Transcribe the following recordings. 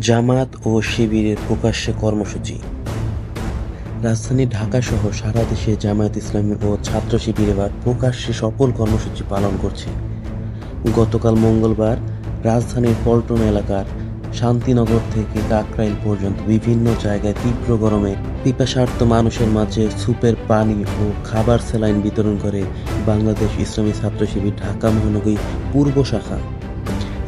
জামাত ও শিবিরের প্রকাশ্যে কর্মসূচি। রাজধানী ঢাকাসহ সারা দেশে জামায়াত ইসলামী ও ছাত্র শিবির এবার প্রকাশ্যে সকল কর্মসূচি পালন করছে। গতকাল মঙ্গলবার রাজধানীর পল্টন এলাকার শান্তিনগর থেকে কাকরাইল পর্যন্ত বিভিন্ন জায়গায় তীব্র গরমে পিপাসার্থ মানুষের মাঝে সুপের পানি ও খাবার স্যালাইন বিতরণ করে বাংলাদেশ ইসলামী ছাত্র শিবির ঢাকা মহানগরী পূর্ব শাখা।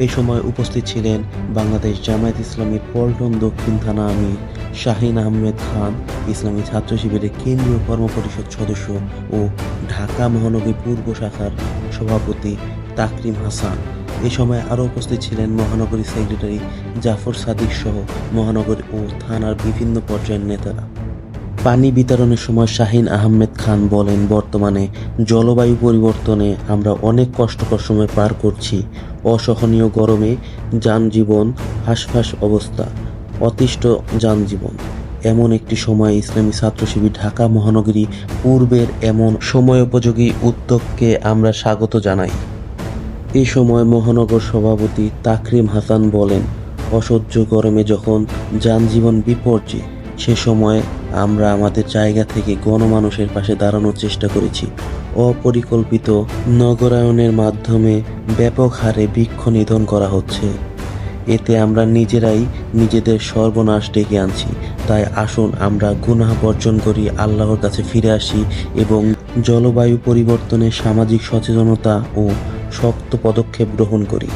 এই সময় উপস্থিত ছিলেন বাংলাদেশ জামায়াত ইসলামীর পল্টন দক্ষিণ থানা আমির শাহিন আহমেদ খান, ইসলামী ছাত্র শিবিরের কেন্দ্রীয় কর্মপরিষদ সদস্য ও ঢাকা মহানগরী পূর্ব শাখার সভাপতি তাকরিম হাসান। এ সময় আরও উপস্থিত ছিলেন মহানগরী সেক্রেটারি জাফর সাদিক সহ মহানগর ও থানার বিভিন্ন পর্যায়ের নেতারা। পানি বিতরণের সময় শাহিন আহমেদ খান বলেন, বর্তমানে জলবায়ু পরিবর্তনে আমরা অনেক কষ্টকর সময় পার করছি। অসহনীয় গরমে যানজীবন, হাঁসফাঁস অবস্থা, অতিষ্ঠ যানজীবন। এমন একটি সময় ইসলামী ছাত্র শিবির ঢাকা মহানগরী পূর্বের এমন সময়োপযোগী উদ্যোগকে আমরা স্বাগত জানাই। এ সময় মহানগর সভাপতি তাকরিম হাসান বলেন, অসহ্য গরমে যখন যানজীবন বিপর্যয়, সে সময় আমরা আমাদের জায়গা থেকে গণমানুষের পাশে দাঁড়ানোর চেষ্টা করেছি। অপরিকল্পিত নগরায়নের মাধ্যমে ব্যাপক হারে বৃক্ষ নিধন করা হচ্ছে। এতে আমরা নিজেরাই নিজেদের সর্বনাশ ডেকে আনছি। তাই আসুন আমরা গুনাহ বর্জন করি, আল্লাহর কাছে ফিরে আসি এবং জলবায়ু পরিবর্তনে সামাজিক সচেতনতা ও শক্ত পদক্ষেপ গ্রহণ করি।